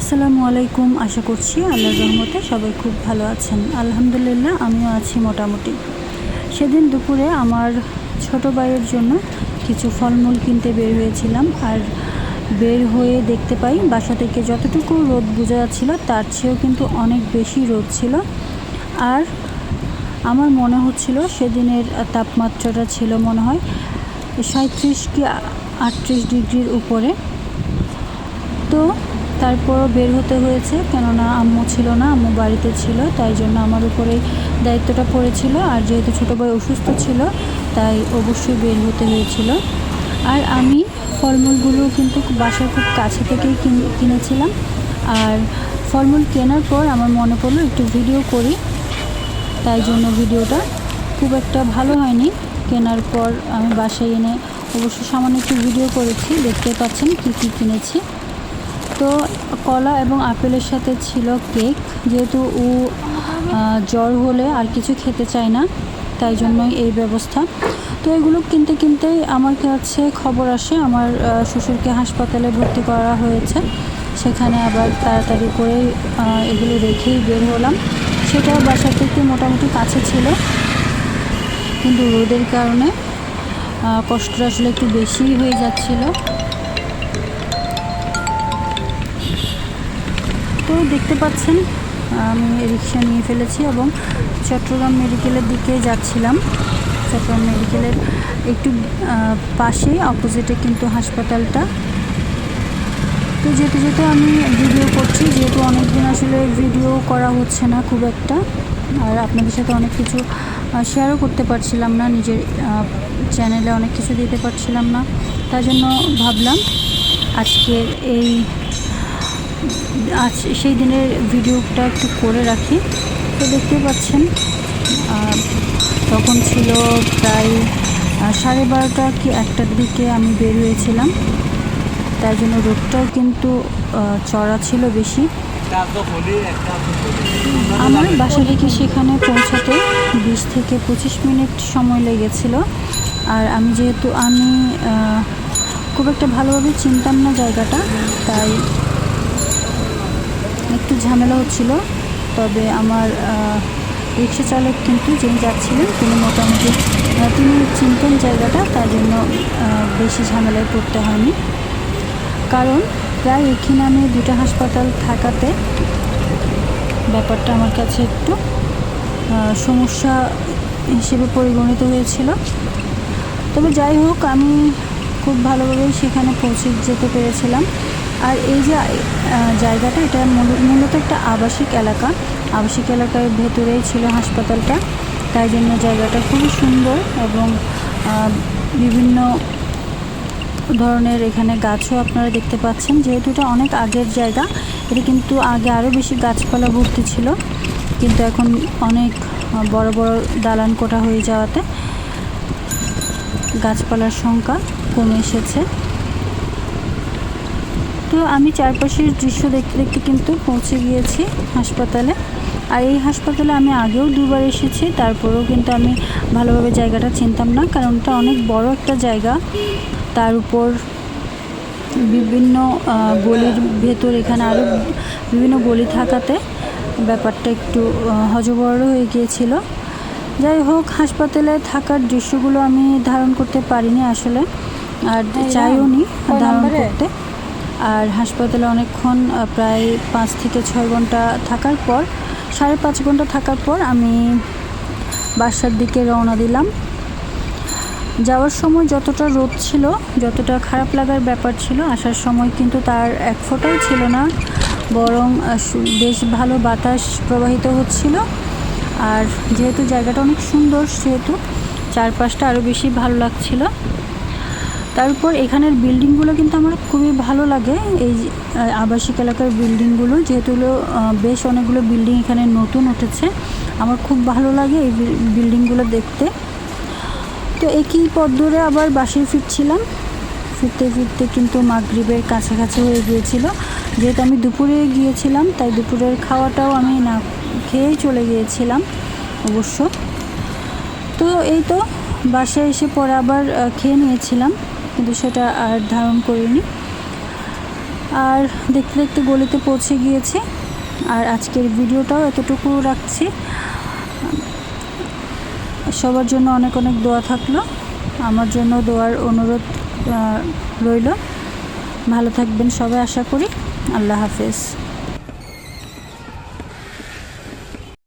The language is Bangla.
আসসালামু আলাইকুম, আশা করছি আল্লাহর রহমতে সবাই খুব ভালো আছেন। আলহামদুলিল্লাহ, আমিও আছি মোটামুটি। সেদিন দুপুরে আমার ছোট ভাইয়ের জন্য কিছু ফলমূল কিনতে বের হয়েছিলাম আর বের হয়ে দেখতে পাই বাসা থেকে যতটুকু রোদ বোঝা যাচ্ছিল তার চেয়েও কিন্তু অনেক বেশি রোদ ছিল। আর আমার মনে হচ্ছিল সেদিনের তাপমাত্রাটা ছিল মনে হয় সাঁত্রিশ কি আটত্রিশ ডিগ্রির উপরে। তো তারপরও বের হতে হয়েছে, কেননা আম্মু ছিল না, আম্মু বাড়িতে ছিল, তাই জন্য আমার উপরে দায়িত্বটা পড়েছিল। আর যেহেতু ছোটো ভাই অসুস্থ ছিল, তাই অবশ্যই বের হতে হয়েছিল। আর আমি ফলমূলগুলো কিন্তু বাসার খুব কাছে থেকেই কিন- কিনেছিলাম। আর ফলমূল কেনার পর আমার মনে পড়ল, একটু ভিডিও করি। তাই জন্য ভিডিওটা খুব একটা ভালো হয়নি। কেনার পর আমি বাসায় এনে অবশ্য সামান্য একটু ভিডিও করেছি, দেখতে পাচ্ছেন কী কী কিনেছি। তো কলা এবং আপেলের সাথে ছিল কেক, যেহেতু ও জ্বর হলে আর কিছু খেতে চায় না, তাই জন্যই এই ব্যবস্থা। তো এগুলো কিনতে কিনতেই আমার কাছে খবর আসে, আমার শ্বশুরকে হাসপাতালে ভর্তি করা হয়েছে। সেখানে আবার তাড়াতাড়ি করে এগুলো রেখেই বের হলাম। সেটাও বাসা থেকে মোটামুটি কাছে ছিল। কিন্তু রোদের কারণে কষ্টটা আসলে একটু বেশিই হয়ে যাচ্ছিল। তো দেখতে পাচ্ছেন। আমি রিক্সা নিয়ে ফেলেছি এবং চট্টগ্রাম মেডিকেলের দিকে যাচ্ছিলাম। চট্টগ্রাম মেডিকেলের একটু পাশেই অপোজিটে কিন্তু হাসপাতালটা। তো যেতে যেতে আমি ভিডিও করছি, যেহেতু অনেক দিন আসলে ভিডিও করা হচ্ছে না খুব একটা। আর আপনাদের সাথে অনেক কিছু শেয়ারও করতে পারছিলাম না, নিজের চ্যানেলে অনেক কিছু দিতে পারছিলাম না। তার জন্য ভাবলাম আজকের এই আজ সেই দিনের ভিডিওটা একটু করে রাখি। তো দেখতে পাচ্ছেন তখন ছিল প্রায় সাড়ে বারোটা কি একটার দিকে আমি বের হয়েছিলাম তাই জন্য রোদটাও কিন্তু চড়া ছিল বেশি। আমার বাসা থেকে সেখানে পৌঁছাতে বিশ থেকে পঁচিশ মিনিট সময় লেগেছিল। আর আমি যেহেতু, আমি খুব একটা ভালোভাবে চিনতাম না জায়গাটা, তাই একটু ঝামেলা হচ্ছিল, তবে আমার রিক্সা চালক কিন্তু যিনি যাচ্ছিলেন, তিনি মোটামুটি তিনি চিনতেন জায়গাটা, তার জন্য বেশি ঝামেলায় পড়তে হয়নি। কারণ প্রায় এখানে আমি দুটো হাসপাতাল থাকাতে ব্যাপারটা আমার কাছে একটু সমস্যা হিসেবে পরিগণিত হয়েছিল। তবে যাই হোক, আমি খুব ভালোভাবেই সেখানে পৌঁছে যেতে পেরেছিলাম। আর এই যে জায়গাটা, এটা মূলত একটা আবাসিক এলাকা। আবাসিক এলাকার ভেতরেই ছিল হাসপাতালটা। তাই জন্য জায়গাটা খুবই সুন্দর এবং বিভিন্ন ধরনের এখানে গাছও আপনারা দেখতে পাচ্ছেন। যেহেতু এটা অনেক আগের জায়গা, এটা কিন্তু আগে আরও বেশি গাছপালা ভর্তি ছিল। কিন্তু এখন অনেক বড় বড় দালান কোটা হয়ে যাওয়াতে গাছপালার সংখ্যা কমে এসেছে। তো আমি চারপাশের দৃশ্য দেখতে দেখতে কিন্তু পৌঁছে গিয়েছি হাসপাতালে। আর এই হাসপাতালে আমি আগেও দুবার এসেছি তারপরেও কিন্তু আমি ভালোভাবে জায়গাটা চিনতাম না কারণ এটা অনেক বড় একটা জায়গা। তার উপর বিভিন্ন গলির ভেতর এখানে আরও বিভিন্ন গলি থাকাতে ব্যাপারটা একটু আহ, হজবড় হয়ে গিয়েছিল। যাই হোক হাসপাতালে থাকার দৃশ্যগুলো আমি ধারণ করতে পারিনি আসলে আর চাইও নি ধারণ করতে। আর হাসপাতালে অনেকক্ষণ প্রায় পাঁচ থেকে ছয় ঘণ্টা থাকার পর, সাড়ে পাঁচ ঘণ্টা থাকার পর আমি বাসার দিকে রওনা দিলাম। যাওয়ার সময় যতটা রোদ ছিল, যতটা খারাপ লাগার ব্যাপার ছিল, আসার সময় কিন্তু তার এক ফোঁটাও ছিল না, বরং বেশ ভালো বাতাস প্রবাহিত হচ্ছিল। আর যেহেতু জায়গাটা অনেক সুন্দর, সেহেতু চারপাশটা আরও বেশি ভালো লাগছিল। তারপর এখানের বিল্ডিংগুলো কিন্তু আমার খুবই ভালো লাগে। এই আবাসিক এলাকার বিল্ডিংগুলো যেহেতু বেশ অনেকগুলো বিল্ডিং এখানে নতুন উঠেছে। আমার খুব ভালো লাগে এই বিল- বিল্ডিংগুলো দেখতে। তো একই পথ ধরে আবার বাসায় ফিরছিলাম। ফিরতে ফিরতে কিন্তু মাগরিবের কাছাকাছি হয়ে গিয়েছিল। যেহেতু আমি দুপুরে গিয়েছিলাম, তাই দুপুরের খাওয়াটাও আমি না খেয়েই চলে গিয়েছিলাম অবশ্য। তো এই তো, বাসায় এসে পরে আবার খেয়ে নিয়েছিলাম। কিন্তু সেটা আর ধারণ করিনি। আর দেখতে দেখতে গলিতে পৌঁছে গিয়েছি। আর আজকের ভিডিওটাও এতটুকু রাখছি। সবার জন্য অনেক অনেক দোয়া থাকল। আমার জন্য দোয়ার অনুরোধ রইল। ভালো থাকবেন সবাই, আশা করি। আল্লাহ হাফেজ।